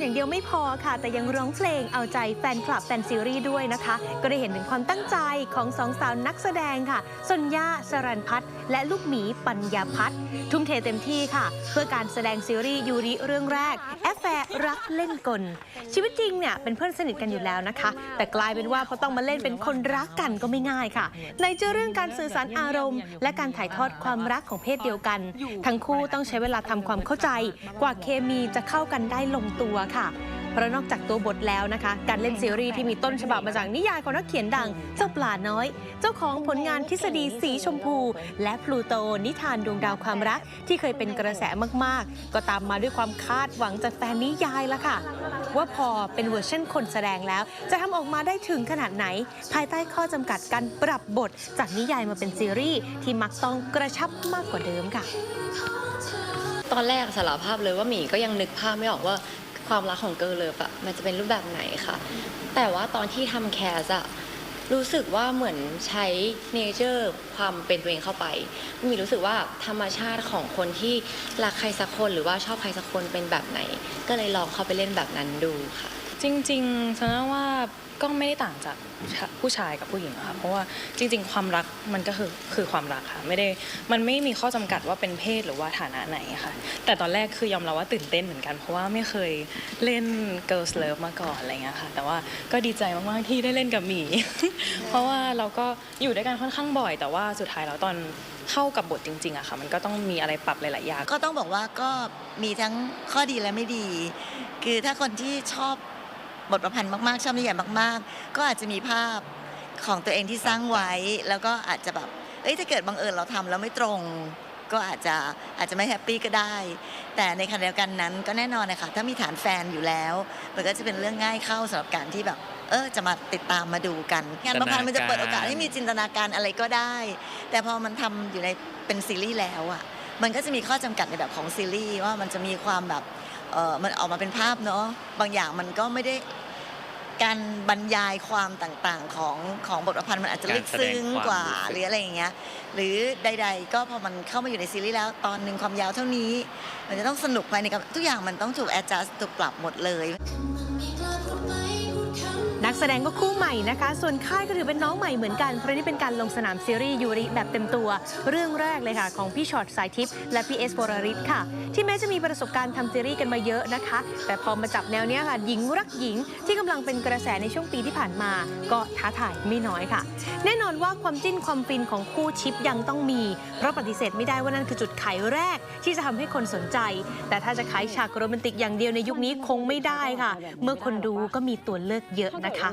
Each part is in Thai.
อย่างเดียวไม่พอค่ะ แต่ยังร้องเพลงเอาใจแฟนคลับแฟนซีรีส์ด้วยนะคะ ก็ได้เห็นถึงความตั้งใจของสองสาวนักแสดงค่ะสนญาสรันพัฒน์และลูกหมีปัญญาพัฒน์ทุ่มเทเต็มที่ค่ะ เพื่อการแสดงซีรีส์ยูริเรื่องแรกแอฟแฟร์รักเล่นกล ชีวิตจริงเนี่ยเป็นเพื่อนสนิทกันอยู่แล้วนะคะ แต่กลายเป็นว่าพอต้องมาเล่นเป็นคนรักกันก็ไม่ง่ายค่ะ ในเจอเรื่องการสื่อสารอารมณ์ และการถ่ายทอดความรักของเพศเดียวกัน ทั้งคู่ต้องใช้เวลาทำความเข้าใจ กว่าเคมีจะเข้ากันได้ลงตัวค่ะ เพราะนอกจากตัวบทแล้วนะคะ การเล่นซีรีส์ที่มีต้นฉบับมาจากนิยายของนักเขียนดัง เจ้าปลาน้อย เจ้าของผลงานทฤษฎีสีชมพู และพลูโตนิทานดวงดาวความรัก ที่เคยเป็นกระแสมากๆ ก็ตามมาด้วยความคาดหวังจากแฟนนิยายละค่ะ ว่าพอเป็นเวอร์ชันคนแสดงแล้ว จะทำออกมาได้ถึงขนาดไหน ภายใต้ข้อจำกัดการปรับบท จากนิยายมาเป็นซีรีส์ที่มักต้องกระชับมากกว่าเดิมค่ะตอนแรกสารภาพเลยว่าหมีก็ยังนึกภาพไม่ออกว่า ความรักของเกิร์ลเลิฟอะมันจะเป็นรูปแบบไหนค่ะ แต่ว่าตอนที่ทำแคสอะรู้สึกว่าเหมือนใช้เนเจอร์ความเป็นตัวเองเข้าไป มีรู้สึกว่าธรรมชาติของคนที่รักใครสักคนหรือว่าชอบใครสักคนเป็นแบบไหน ก็เลยลองเข้าไปเล่นแบบนั้นดูค่ะ จริงๆฉันว่าก็ไม่ได้ต่างจากผู้ชายกับผู้หญิงอะค่ะเพราะว่าจริง ๆ ความรักมันก็คือคือความรักค่ะไม่ได้มันไม่มีข้อจำกัดว่าเป็นเพศหรือว่าฐานะไหนค่ะ แต่ตอนแรกคือยอมรับว่าตื่นเต้นเหมือนกัน เพราะว่าไม่เคยเล่น Girls Love มาก่อนอะไรเงี้ยค่ะ แต่ว่าก็ดีใจมากๆที่ได้เล่นกับหมี เพราะว่าเราก็อยู่ด้วยกันค่อนข้างบ่อย แต่ว่าสุดท้ายแล้วตอนเข้ากับบทจริงๆอะค่ะ มันก็ต้องมีอะไรปรับหลายๆอย่างก็ต้องบอกว่าก็มีทั้งข้อดีและไม่ดี คือถ้าคนที่ชอบ บทประพันธ์มากๆ ชอบนิยายมาก ๆ ก็อาจจะมีภาพของตัวเองที่สร้างไว้ แล้วก็อาจจะแบบเอ้ยถ้าเกิดบังเอิญเราทำแล้วไม่ตรง ก็อาจจะอาจจะไม่แฮปปี้ก็ได้ แต่ในขณะเดียวกันนั้นก็แน่นอนนะคะถ้ามีฐานแฟนอยู่แล้ว มันก็จะเป็นเรื่องง่ายเข้าสำหรับการที่แบบเออจะมาติดตามมาดูกันงานประพันธ์มันจะเปิดโอกาสให้มีจินตนาการอะไรก็ได้ แต่พอมันทำอยู่ในเป็นซีรีส์แล้วอะมันก็จะมีข้อจำกัดในแบบของซีรีส์ว่ามันจะมีความแบบ เออมันออกมาเป็นภาพเนาะบางอย่างมันก็ไม่ได้การบรรยายความต่างๆของของบทประพันธ์มันอาจจะลึกซึ้งกว่าการแสดงความรู้สึกหรืออะไรอย่างเงี้ยหรือใด ๆ ก็พอมันเข้ามาอยู่ในซีรีส์แล้วตอนหนึ่งความยาวเท่านี้ มันจะต้องสนุกภายในกับทุกอย่างมันต้องถูก adjust ถูกปรับหมดเลยนัก แสดงก็คู่ใหม่นะคะ ส่วนค่ายก็ถือเป็นน้องใหม่เหมือนกันเพราะนี่เป็นการลงสนามซีรีส์ยูริแบบเต็มตัว เรื่องแรกเลยค่ะ ของพี่ช็อตสายทิพย์และพี่เอสบรริศค่ะ ที่แม้จะมีประสบการณ์ทำซีรีส์กันมาเยอะนะคะ แต่พอมาจับแนวเนี้ยค่ะหญิงรักหญิงที่กำลังเป็นกระแสในช่วงปีที่ผ่านมา ก็ท้าทายไม่น้อยค่ะ แน่นอนว่าความจิ้นความฟินของคู่ชิปยังต้องมี เพราะปฏิเสธไม่ได้ว่านั่นคือจุดขายแรกที่จะทำให้คนสนใจ แต่ถ้าจะขายฉากโรแมนติกอย่างเดียวในยุคนี้คงไม่ได้ค่ะ เมื่อคนดูก็มีตัวเลือกเยอะนะคะ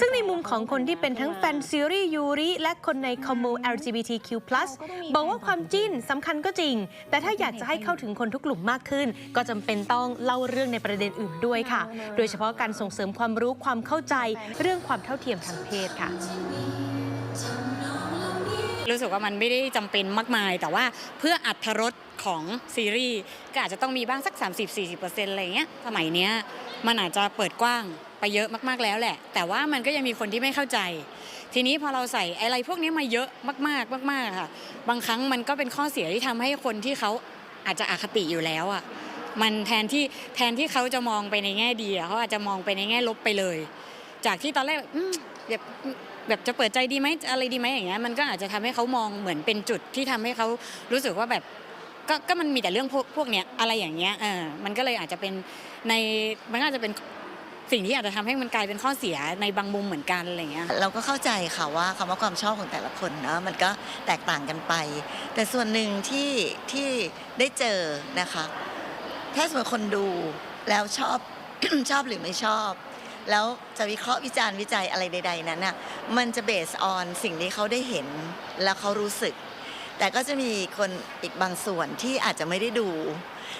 ซึ่งในมุมของคนที่เป็นทั้งแฟนซีรีส์ยูริ และคนในคอมมู LGBTQ+ บอกว่าความจิ้นสำคัญก็จริง แต่ถ้าอยากจะให้เข้าถึงคนทุกกลุ่มมากขึ้น ก็จำเป็นต้องเล่าเรื่องในประเด็นอื่นด้วยค่ะ โดยเฉพาะการส่งเสริมความรู้ความเข้าใจ เรื่องความเท่าเทียมทางเพศค่ะ รู้สึกว่ามันไม่ได้จำเป็นมากมาย แต่ว่าเพื่ออัธรสของซีรีส์ก็อาจจะต้องมีบ้างสัก 30-40%อะไรเงี้ยสมัยเนี้ยมันอาจจะเปิดกว้างไปเยอะมากๆแล้วแหละ แต่ว่ามันก็ยังมีคนที่ไม่เข้าใจ ทีนี้พอเราใส่อะไรพวกนี้มาเยอะมากๆมากๆค่ะ บางครั้งมันก็เป็นข้อเสียที่ทำให้คนที่เขาอาจจะอคติอยู่แล้วอะมันแทนที่แทนที่เขาจะมองไปในแง่ดีเขาอาจจะมองไปในแง่ลบไปเลย จากที่ตอนแรก แบบแบบจะเปิดใจดีไหมอะไรดีไหมอย่างเงี้ยมันก็อาจจะทำให้เขามองเหมือนเป็นจุดที่ทำให้เขารู้สึกว่าแบบก็ก็มันมีแต่เรื่องพวกพวกเนี้ยอะไรอย่างเงี้ยเออมันก็เลยอาจจะเป็นในมันก็อาจจะเป็นสิ่งที่อาจจะทำให้มันกลายเป็นข้อเสียในบางมุมเหมือนกันอะไรเงี้ยเราก็เข้าใจค่ะว่าคำว่าความชอบของแต่ละคนเนาะมันก็แตกต่างกันไป แต่ส่วนหนึ่งที่ที่ได้เจอนะคะ ถ้าสมมติคนดูแล้วชอบชอบหรือไม่ชอบ แล้วจะวิเคราะห์วิจารณ์วิจัยอะไรใด ๆ นั้นน่ะมันจะเบสออนสิ่งที่เขาได้เห็นแล้วเขารู้สึก แต่ก็จะมีคนอีกบางส่วนที่อาจจะไม่ได้ดู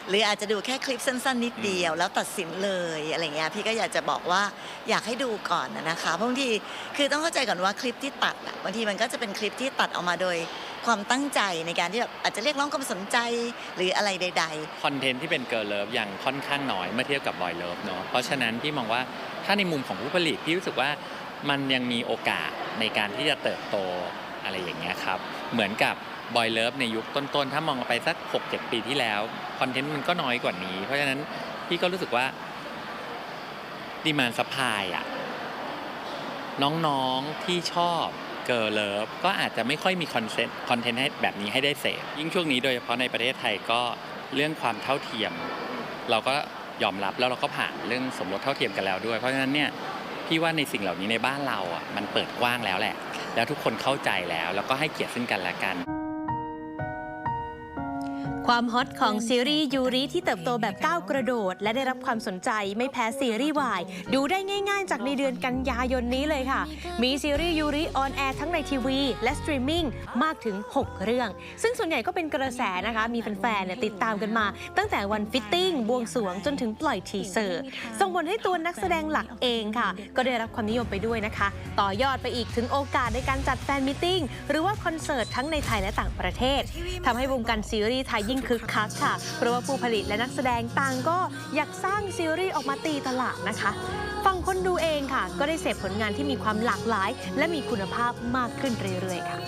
หรืออาจจะดูแค่คลิปสั้น ๆ นิดเดียว แล้วตัดสินเลยอะไรเงี้ยพี่ก็อยากจะบอกว่าอยากให้ดูก่อนนะคะเพราะบางทีคือต้องเข้าใจก่อนว่าคลิปที่ตัดอะบางทีมันก็จะเป็นคลิปที่ตัดออกมาโดยความตั้งใจในการที่แบบอาจจะเรียกร้องความสนใจหรืออะไรใด ๆ คอนเทนต์ที่เป็นเกิร์ลเลิฟยังค่อนข้างน้อยเมื่อเทียบกับบอยเลิฟเนาะเพราะฉะนั้นพี่มองว่า ถ้าในมุมของผู้ผลิตพี่รู้สึกว่ามันยังมีโอกาสในการที่จะเติบโตอะไรอย่างเงี้ยครับ เหมือนกับบอยเลิฟในยุคต้นๆ ถ้ามองไปสัก 6-7 ปีที่แล้วคอนเทนต์มันก็น้อยกว่านี้ เพราะฉะนั้นพี่ก็รู้สึกว่าดีมานสปายอะน้องๆที่ชอบเกิร์ลเลิฟก็อาจจะไม่ค่อยมีคอนเทนต์คอนเทนต์ให้แบบนี้ให้ได้เสพยิ่งช่วงนี้โดยเฉพาะในประเทศไทยก็เรื่องความเท่าเทียม เราก็ ยอมรับแล้วเราก็ผ่านเรื่องสมรสเท่าเทียมกันแล้วด้วย เพราะฉะนั้นเนี่ยพี่ว่าในสิ่งเหล่านี้ในบ้านเราอะมันเปิดกว้างแล้วแหละ แล้วทุกคนเข้าใจแล้ว แล้วก็ให้เกียรติซึ่งกันและกัน ความฮอตของซีรีส์ยูริที่เติบโตแบบก้าวกระโดด และได้รับความสนใจไม่แพ้ซีรีส์วายดูได้ง่ายๆ จากในเดือนกันยายนนี้เลยค่ะ มีซีรีส์ยูริออนแอร์ทั้งในทีวี และสตรีมมิ่งมากถึง 6 เรื่อง ซึ่งส่วนใหญ่ก็เป็นกระแสนะคะ มีแฟนๆเนี่ยติดตามกันมา ตั้งแต่วันฟิตติ้งบวงสวงจนถึงปล่อยทีเซอร์ส่งผลให้ตัวนักแสดงหลักเองค่ะ ก็ได้รับความนิยมไปด้วยนะคะ ต่อยอดไปอีกถึงโอกาสในการจัดแฟนมิทติ้งหรือว่าคอนเสิร์ตทั้งในไทยและต่างประเทศทำให้วงการซีรีส์ไทยยิ่งคึกคักค่ะ เพราะว่าผู้ผลิตและนักแสดงต่างก็อยากสร้างซีรีส์ออกมาตีตลาดนะคะฝั่งคนดูเองค่ะ ก็ได้เสพผลงานที่มีความหลากหลาย และมีคุณภาพมากขึ้นเรื่อยๆค่ะ